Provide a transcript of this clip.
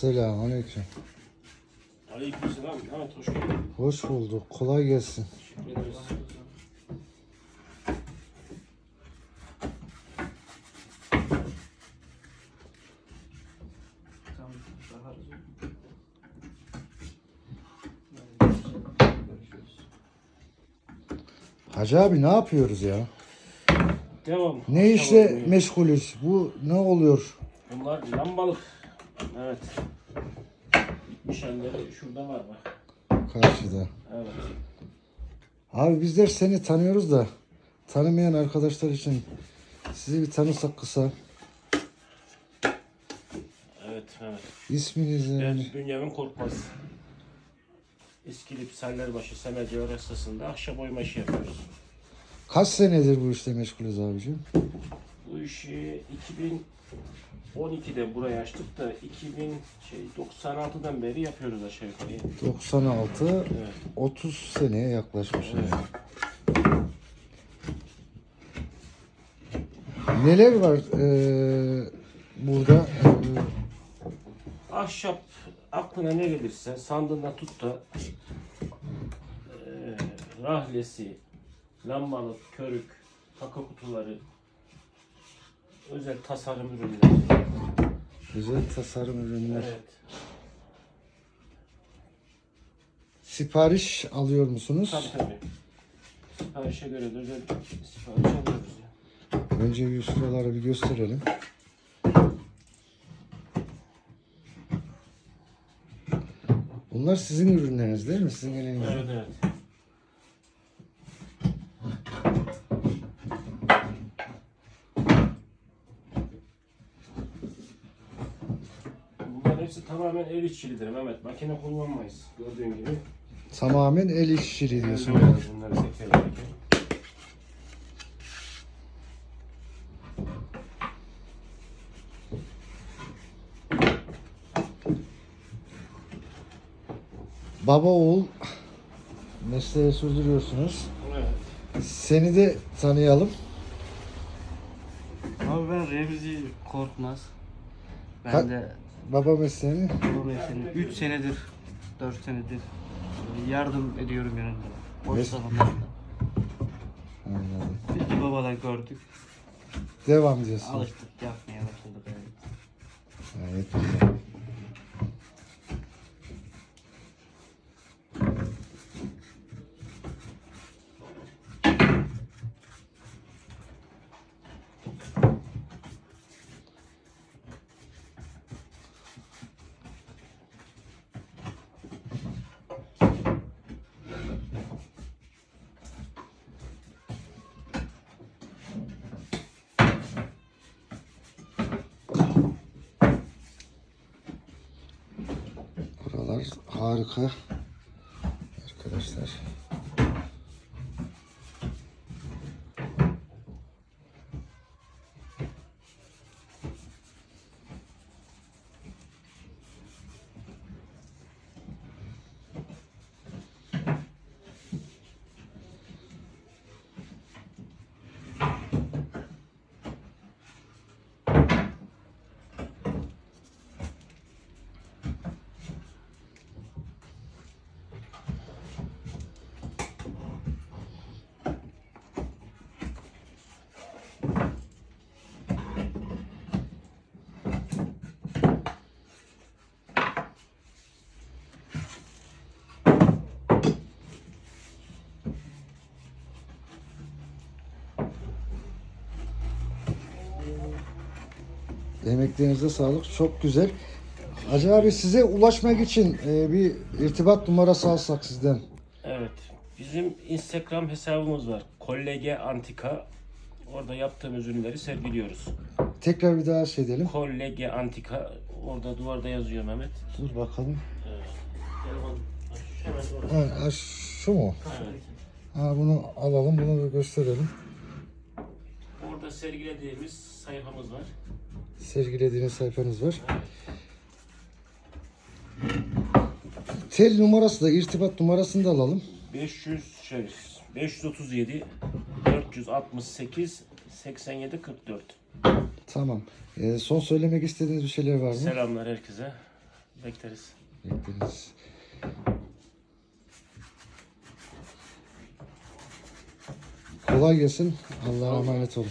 Selamünaleyküm. Aleykümselam. Evet hoş geldin. Hoş bulduk. Kolay gelsin. Teşekkür ederiz. Hacı abi ne yapıyoruz ya? Devam. Ne işle meşgulüz? Bu ne oluyor? Bunlar lambalık. Evet. Halleri şurada var bak. Karşıda. Evet. Abi bizler seni tanıyoruz da tanımayan arkadaşlar için sizi bir tanısak kısa. Evet evet. İsminizi Ben Bünyamin Korkmaz. İskilip Sellerbaşı Semerci Örestası'nda ahşap oyma işi yapıyoruz. kaç senedir bu işle meşgulüz abicim? Bu işi 2012'de buraya açtık da 2000 şey 96'dan beri yapıyoruz aşağı yukarı. 96 Evet. 30 seneye yaklaşmış. Evet. Neler var eee, burada? Ahşap aklına ne gelirse sandığından tut da eee, rahlesi, lambalık, körük, kaka kutuları, özel tasarım ürünleri. güzel tasarım ürünler. Evet. Sipariş alıyor musunuz? Tabii tabii. Siparişe göre de özel sipariş alıyoruz ya. Önce bir şuraları bir gösterelim. Bunlar sizin ürünleriniz değil mi? Sizin elinizde. Evet evet. Hepsi tamamen el işçilidir Mehmet. Makine kullanmayız. Gördüğün gibi. Tamamen el işçiliği diyorsun. Evet, Bunları sekerlerken. Baba oğul mesleği sürdürüyorsunuz. Evet. Seni de tanıyalım. Abi ben Remzi Korkmaz. Ben Ka- de Baba mesleğini. babam efendim 3 senedir, 4 senedir yardım ediyorum yanında. Boş Mes- zamanlarında. Anladım. Biz de babadan gördük. Devam diyorsun. Alıştık yapmaya başladık yani. Gayet güzel. Harika. Arkadaşlar. Emeklerinize sağlık. Çok güzel. Hacı abi size ulaşmak için e, bir irtibat numarası alsak sizden. Evet. Bizim Instagram hesabımız var. Kollege Antika. Orada yaptığımız ürünleri sergiliyoruz. Tekrar bir daha şey edelim. Kollege Antika. Orada duvarda yazıyor Mehmet. Dur bakalım. Telefon hemen orada. Ha, ha, şu mu? Evet. Ha, bunu alalım, bunu bir gösterelim. Orada sergilediğimiz sayfamız var. Sergilediğiniz sayfanız var. Tel numarası da, irtibat numarasını da alalım. 500 şey 537 468 87 44. Tamam. Ee, son söylemek istediğiniz bir şeyler var mı? Selamlar herkese. Bekleriz. Bekleriz. Kolay gelsin. Allah'a emanet olun.